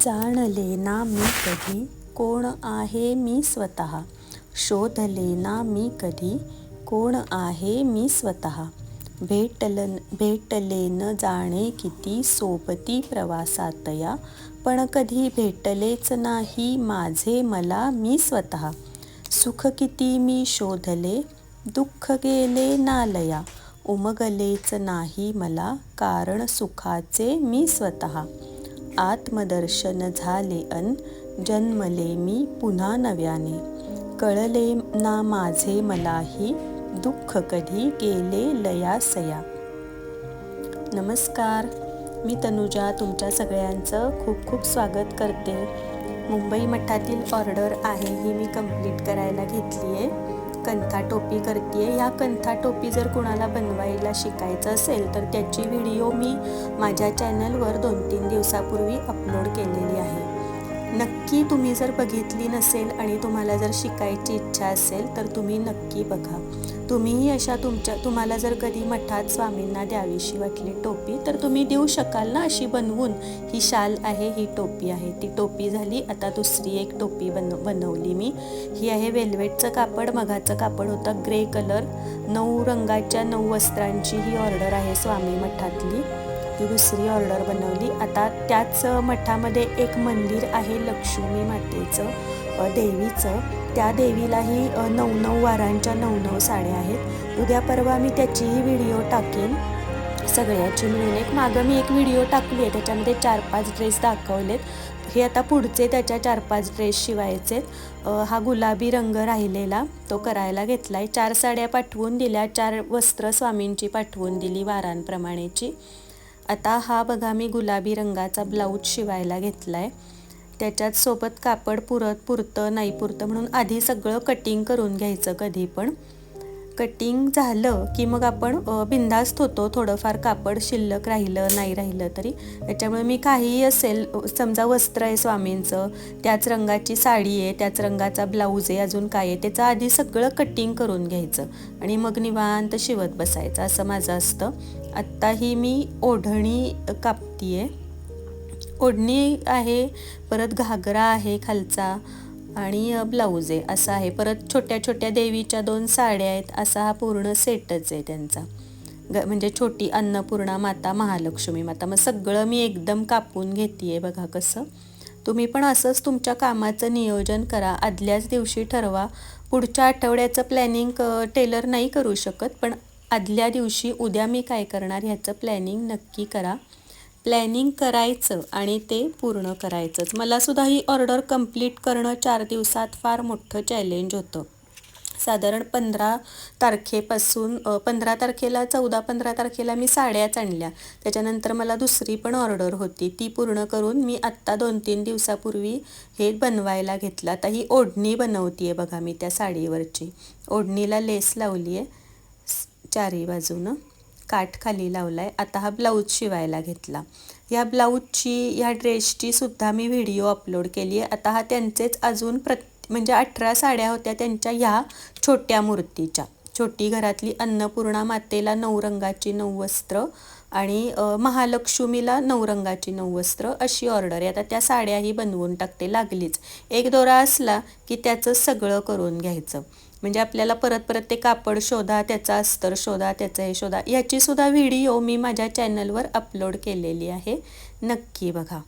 जाणले ना मी कधी? कोण आहे मी स्वतः? शोधले ना मी कधी? कोण आहे मी स्वतः? भेटल भेटले न जाणे किती सोबती प्रवासातया पण कधी भेटलेच नाही माझे मला मी स्वतः. सुख किती मी शोधले दुःख गेले नालया उमगलेच नाही मला कारण सुखाचे मी स्वतः. आत्मदर्शन झाले अन जन्मले मी पुन्हा नव्याने. कळले ना माझे मलाही दुःख कधी गेले लयासया. नमस्कार मी तनुजा तुमच्या सगळ्यांचं खूप खूप स्वागत करते. मुंबई मठातील ऑर्डर आहे ही मी कंप्लीट करायला घेतली आहे कंथा टोपी करते ह्या कंथा टोपी जर कुणाला बनवायला शिकायचं असेल तर त्याची व्हिडिओ मी माझ्या चॅनलवर दोन तीन दिवसापूर्वी अपलोड केलेली आहे. नक्की तुम्ही जर बघितली नसेल आणि तुम्हाला जर शिकायची इच्छा असेल तर तुम्ही नक्की बघा. तुम्हीही अशा तुमच्या तुम्हाला जर कधी मठात स्वामींना द्यावीशी वाटली टोपी तर तुम्ही देऊ शकाल ना अशी बनवून. ही शाल आहे ही टोपी आहे. ती टोपी झाली आता दुसरी एक टोपी बन बनवली मी. ही आहे वेल्वेटचं कापड मघाचं कापड होतं ग्रे कलर. नऊ रंगाच्या नऊ वस्त्रांची ही ऑर्डर आहे स्वामी मठातली. ती दुसरी ऑर्डर बनवली. आता त्याच मठामध्ये एक मंदिर आहे लक्ष्मी मातेचं देवीचं. त्या देवीलाही नऊ नऊ वारांच्या नऊ नऊ साड्या आहेत. उद्या परवा मी त्याचीही व्हिडिओ टाकेन. सगळ्याची मिळून एक मागं मी एक व्हिडिओ टाकली आहे त्याच्यामध्ये चार पाच ड्रेस दाखवलेत. हे आता पुढचे त्याच्या चार पाच ड्रेस शिवायचे हा गुलाबी रंग राहिलेला तो करायला घेतला आहे चार साड्या पाठवून दिल्या चार वस्त्र स्वामींची पाठवून दिली वारांप्रमाणेची. आता हा बघा मी गुलाबी रंगाचा ब्लाऊज शिवायला घेतला आहे त्याच्यात सोबत कापड पुरत पुरतं नाही पुरतं म्हणून आधी सगळं कटिंग करून घ्यायचं कधी पण. कटिंग झालं की मग आपण बिंदास्त होतो थोडंफार कापड शिल्लक राहिलं नाही राहिलं तरी. त्याच्यामुळे मी काहीही असेल समजा वस्त्र आहे स्वामींचं त्याच रंगाची साडी आहे त्याच रंगाचा ब्लाऊज आहे अजून काय आहे त्याचं आधी सगळं कटिंग करून घ्यायचं. आणि मग निवांत शिवत बसायचं असं माझं असतं. आत्ताही मी ओढणी कापती आहे ओढणी आहे परत घागरा आहे खालचा आणि ब्लाऊज आहे. असा आहे. परत छोट्या छोट्या देवीच्या दोन साड्या आहेत. असा हा पूर्ण सेटच आहे त्यांचा. ग म्हणजे छोटी अन्नपूर्णा माता महालक्ष्मी माता. मग सगळं मी एकदम कापून घेते आहे बघा कसं. तुम्ही पण असंच तुमच्या कामाचं नियोजन करा. आदल्याच दिवशी ठरवा. पुढच्या आठवड्याचं प्लॅनिंग टेलर नाही करू शकत पण आदल्या दिवशी उद्या मी काय करणार ह्याचं प्लॅनिंग नक्की करा. प्लॅनिंग करायचं आणि ते पूर्ण करायचंच. मलासुद्धा ही ऑर्डर कंप्लीट करणं चार दिवसात फार मोठं चॅलेंज होतं. साधारण पंधरा तारखेपासून पंधरा तारखेला चौदा पंधरा तारखेला मी साड्याच आणल्या. त्याच्यानंतर मला दुसरी पण ऑर्डर होती. ती पूर्ण करून मी आत्ता दोन तीन दिवसापूर्वी हे बनवायला घेतलं. आता ही ओढणी बनवती आहे बघा मी त्या साडीवरची. ओढणीला लेस लावली आहे चारही बाजूनं काठ खाली लावला आहे आता हा ब्लाऊज शिवायला घेतला. या ब्लाऊजची या ड्रेसची सुद्धा मी व्हिडिओ अपलोड केली आहे. आता हा त्यांचेच अजून प्रत म्हणजे अठरा साड्या होत्या त्यांच्या ह्या छोट्या मूर्तीच्या. छोटी घरातली अन्नपूर्णा मातेला नऊ रंगाची नऊ वस्त्र आणि महालक्ष्मीला नऊ रंगाची नऊ वस्त्र अशी ऑर्डर आहे. आता त्या साड्याही बनवून टाकते. लागलीच. एक दोरा असला की त्याचं सगळं करून घ्यायचं. म्हणजे आपल्याला परत परत ते कापड शोधा त्याचा अस्तर शोधा त्याचं हे शोधा. याचीसुद्धा व्हिडिओ मी माझ्या चॅनलवर अपलोड केलेली आहे. नक्की बघा.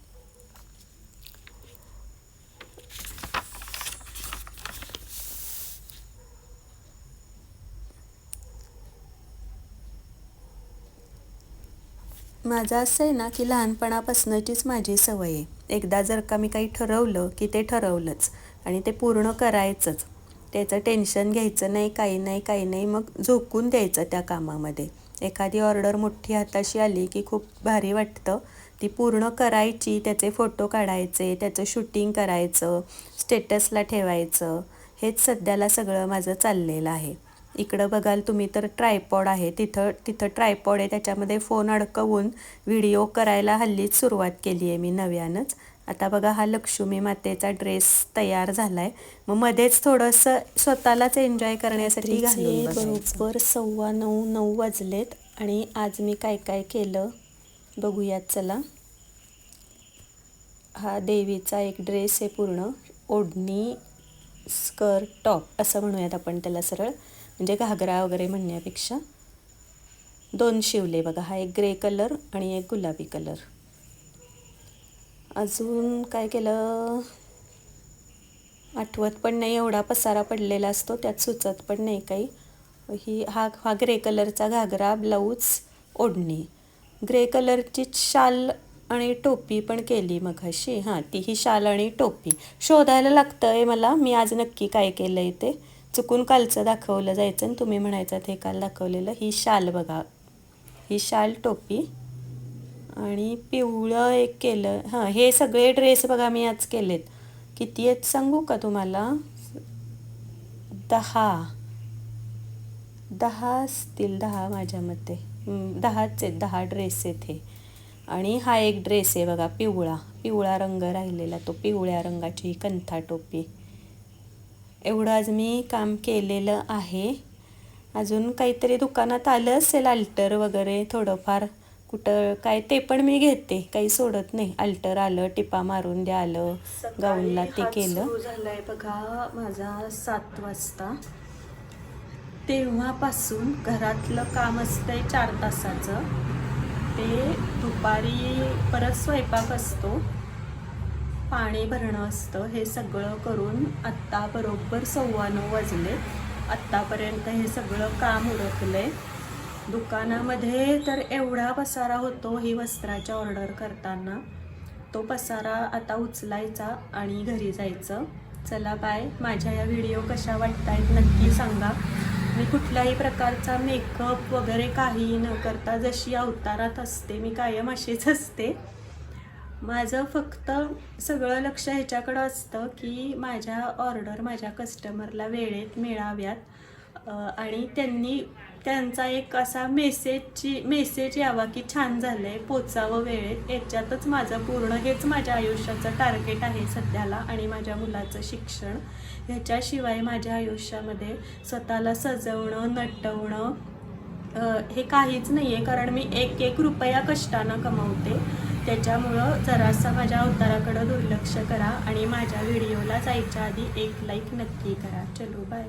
माझं असं आहे ना की लहानपणापासूनचीच माझी सवय आहे. एकदा जर का मी काही ठरवलं की ते ठरवलंच आणि ते पूर्ण करायचंच त्याचं टेन्शन घ्यायचं नाही काही नाही काही नाही मग झोकून द्यायचं त्या कामामध्ये. एखादी ऑर्डर मोठी हाताशी आली की खूप भारी वाटतं. ती पूर्ण करायची त्याचे फोटो काढायचे त्याचं शूटिंग करायचं स्टेटसला ठेवायचं. हेच सध्याला सगळं माझं चाललेलं आहे. इकडं बघाल तुम्ही तर ट्रायपॉड आहे. तिथं तिथं ट्रायपॉड आहे. त्याच्यामध्ये फोन अडकवून व्हिडिओ करायला हल्लीच सुरुवात केली आहे मी नव्यानंच. आता बघा हा लक्ष्मी मातेचा ड्रेस तयार झाला आहे मग मध्येच थोडंसं स्वतःलाच एन्जॉय करण्यासाठी बरोबर सव्वा नऊ नऊ वाजलेत आणि आज मी काय काय केलं बघूयात चला. हा देवीचा एक ड्रेस आहे पूर्ण ओढणी स्कर्ट टॉप असं म्हणूयात आपण त्याला सरळ. म्हणजे घागरा वगैरे म्हणण्यापेक्षा. दोन शिवले बघा हा एक ग्रे कलर आणि एक गुलाबी कलर अजून काय केलं? आठवत पण नाही एवढा पसारा पडलेला असतो त्यात सुचत पण नाही काही. ही हा हा ग्रे कलरचा घागरा ब्लाऊज ओढणी. ग्रे कलरची शाल आणि टोपी पण केली मग अशी हां ती ही शाल आणि टोपी. शोधायला लागतं आहे मला मी आज नक्की काय केलं आहे ते. चुकून कालचं दाखवलं जायचं आणि तुम्ही म्हणायचं हे काल दाखवलेलं. ही शाल बघा. ही शाल टोपी. आणि पिवळं एक केलं. हां हे सगळे ड्रेस बघा मी आज केलेत. किती आहेत सांगू का तुम्हाला? दहा. दहा असतील दहा माझ्या मते. दहाच आहेत दहा ड्रेस आहेत हे. आणि हा एक ड्रेस आहे बघा पिवळा. पिवळा रंग राहिलेला तो पिवळ्या रंगाची कंथा टोपी. एवढं आज मी काम केलेलं आहे. अजून काहीतरी दुकानात आलं असेल अल्टर वगैरे थोडंफार. कुठं काय ते पण मी घेते काही सोडत नाही. अल्टर आलं टिपा मारून द्या आलं गाऊनला ते केलं. झालंय बघा माझा सात वाजता. तेव्हापासून घरातलं काम असतंय चार तासाचं. ते दुपारी परत स्वयंपाक असतो. पाणी भरणं असतं हे सगळं करून आत्ता बरोबर सव्वा नऊ वाजले. आत्तापर्यंत हे सगळं काम उरकलंय. दुकानामध्ये तर एवढा पसारा होतो ही वस्त्राच्या ऑर्डर करताना. तो पसारा आता उचलायचा आणि घरी जायचं. चला बाय माझ्या या व्हिडिओ कशा वाटतायत नक्की सांगा. मी कुठल्याही प्रकारचा मेकअप वगैरे काही न करता जशी अवतारात असते मी कायम अशीच असते. माझं फक्त सगळं लक्ष ह्याच्याकडं असतं की माझ्या ऑर्डर माझ्या कस्टमरला वेळेत मिळाव्यात. आणि त्यांनी त्यांचा एक असा मेसेजची मेसेज यावा की छान झालं आहे पोचावं वेळेत. याच्यातच माझं पूर्ण हेच माझ्या आयुष्याचं टार्गेट आहे सध्याला आणि माझ्या मुलाचं शिक्षण. ह्याच्याशिवाय माझ्या आयुष्यामध्ये स्वतःला सजवणं नटवणं हे काहीच नाही आहे कारण मी एक एक रुपया कष्टानं कमवते. त्याच्यामुळं जरासा माझ्या अवताराकडं दुर्लक्ष करा आणि माझ्या व्हिडिओला जायच्या आधी एक लाईक नक्की करा. चलो बाय